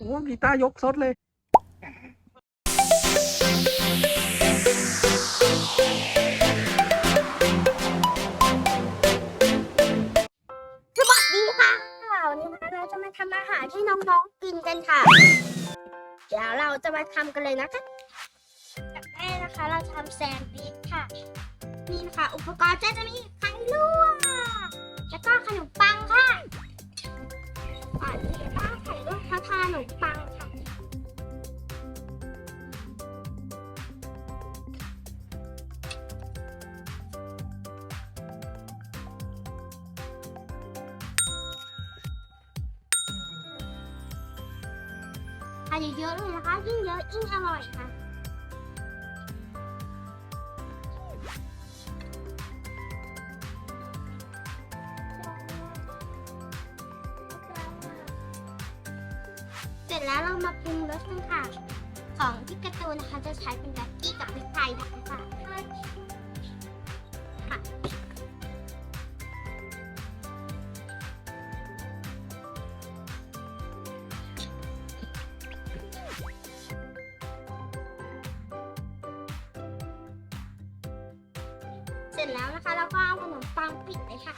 โอ้กีตาร์ยกซดเลยสวัสดีค่ะ วันนี้นะคะเราจะมาทำอาหารให้น้องๆกินกันค่ะ เดี๋ยวเราจะมาทำกันเลยนะคะจากแรกนะคะ เราทำแซนด์วิชค่ะ นี่นะคะ อุปกรณ์ก็จะมีไข่ลวกแล้วก็ขนมปังค่ะก่อนที่ะ ไข่ลวกเขาทาขนมปังค่ะทานเยอะเลยนะคะ ยิ่งเยอะยิ่งอร่อยค่ะ เสร็จแล้วเรามาปรุงรสกันค่ะ ของที่กระตูนนะคะจะใช้เป็นแบล็กกี้กับพริกไทยนะคะค่ะเสร็จแล้วนะคะเราก็เอาขนมปังปิดเลยค่ะ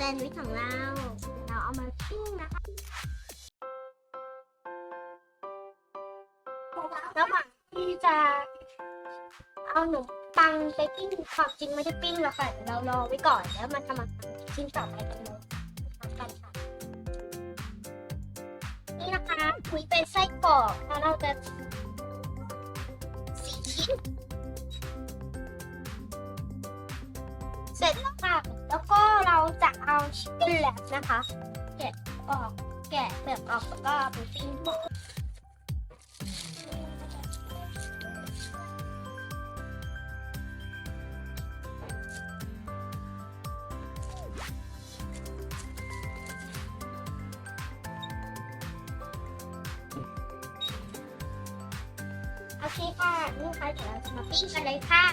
แซนด์วิชของเราเราเอามาปิ้งนะคะระหว่างที่จะเอาขนมปังไปปิ้งความจริงไม่ได้ปิ้งหรอกค่ะ เรารอไว้ก่อนแล้วมาทำอาหารชิ้นต่อไปกันเลยกันค่ะ นี่นะคะคุยเป็นไส้กรอกแล้วเราจะสี่ชิ้น ชิ้นแลบนะคะ แกะออกแกะเปลือกออกแล้วก็ไปปิ้งโอเคค่ะนี่ค่ะเดี๋ยวเราจะมาปิ้งกันเลยค่ะ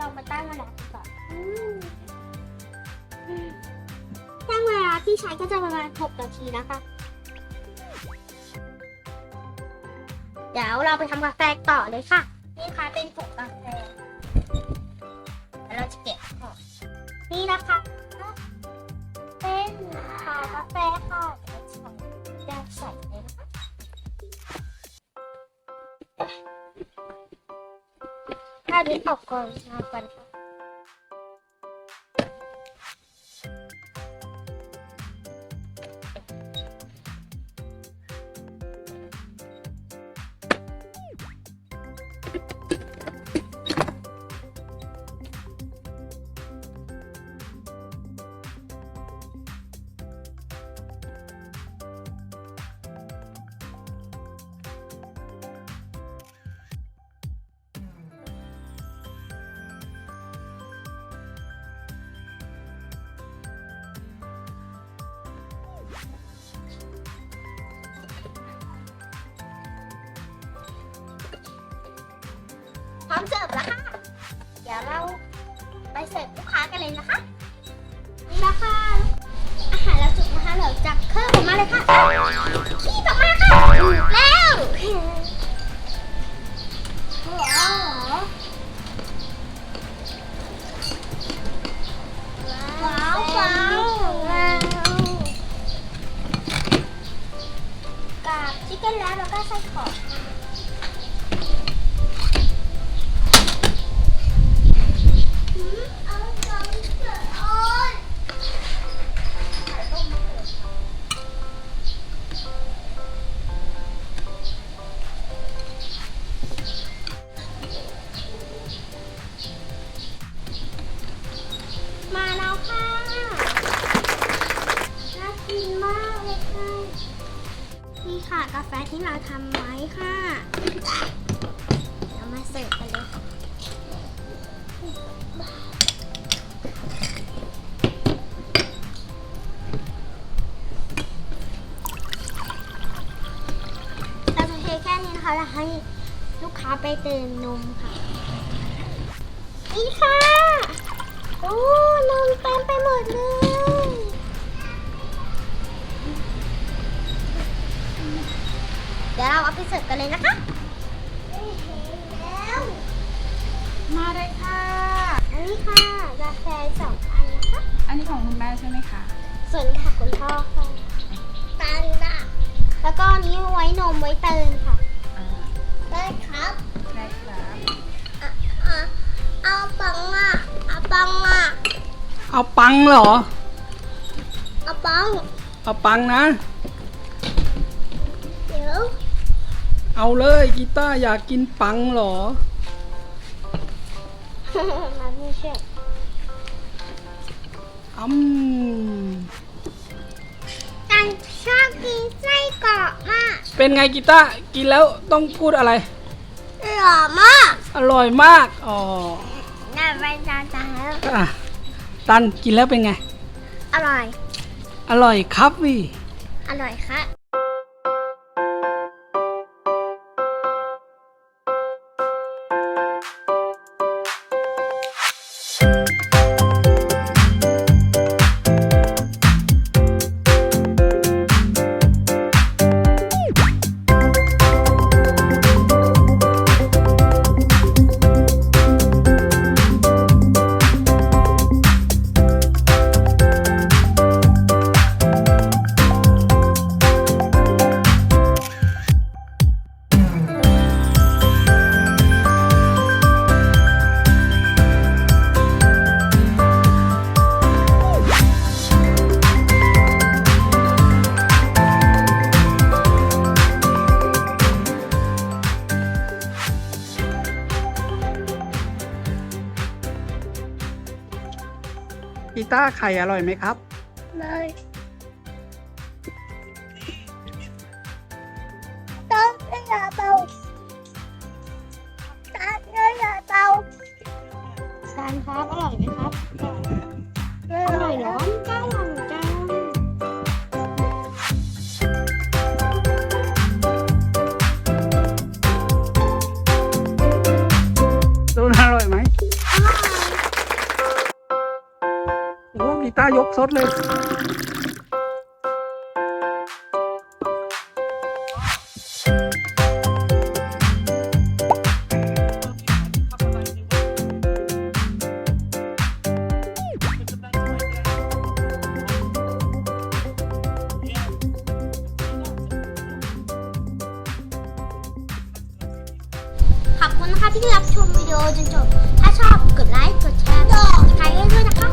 เรามาตั้งเวลากันก่อนตั้งเวลาที่ใช้ก็จะประมาณ 6 นาทีนะคะ เดี๋ยวเราไปทำกาแฟต่อเลยค่ะ นี่ค่ะเป็นผงกาแฟแล้วเราจะเก็บก่อนนี่นะคะเป็นชากาแฟค่ะเดี๋ยวใส่ ถ้าดิออกก่อนมาก่อน พร้อมเสิร์ฟแล้วค่ะ เดี๋ยวเราไปเสิร์ฟลูกค้ากันเลยนะคะ นี่นะคะอาหารเราสุกนะคะเราจับเครื่องออกมาเลยค่ะขี้ออกมาค่ะแล้วว้าวว้าวว้าวว้าวกับชิคเก้นแล้วแล้วก็ไส้กรอก ค่ะ กาแฟที่เราทำไว้ค่ะเรามาเสิร์ฟกันเลยเราจะเทแค่นี้นะคะแล้วให้ลูกค้าไปเติมนมค่ะนี่ค่ะ โอ้ นมเต็มไปหมดเลย ดี๋ยวเราเอาไปเสิร์ฟกันเลยนะคะแล้วมาเลยค่ะ อันนี้ค่ะกาแฟสองอันนะคะ อันนี้ของคุณแม่ใช่ไหมคะ ส่วนค่ะคุณพ่อค่ะตันดะแล้วก็อันนี้ไว้นมไว้เติมค่ะ อ่า ได้ครับได้ครับเอาปังอะเอาปังอะเอาปังเหรอ เอาปัง เอาปังนะ เอาเลยกีตาร์อยากกินปังเหรอ มาไม่เชื่ออืมตันชอบกินไส้กรอกมากเป็นไงกีตาร์กินแล้วต้องพูดอะไร หล่อมากอร่อยมากอ๋อน่าไปจานจานแล้วอะตันกินแล้วเป็นไง อร่อย อร่อยครับวิอร่อยค่ะ กีตาร์ไข่อร่อยไหมครับ เลยต้องเลือเบาต้องเลือเบาซานครับอร่อยไหมครับ อร่อยเหรอ อ้กีตายกซดเลย ขอบคุณนะคะที่รับชมวิดีโอจนจบ ถ้าชอบกดไลค์ กดแชร์กดติดตามให้ด้วยนะคะ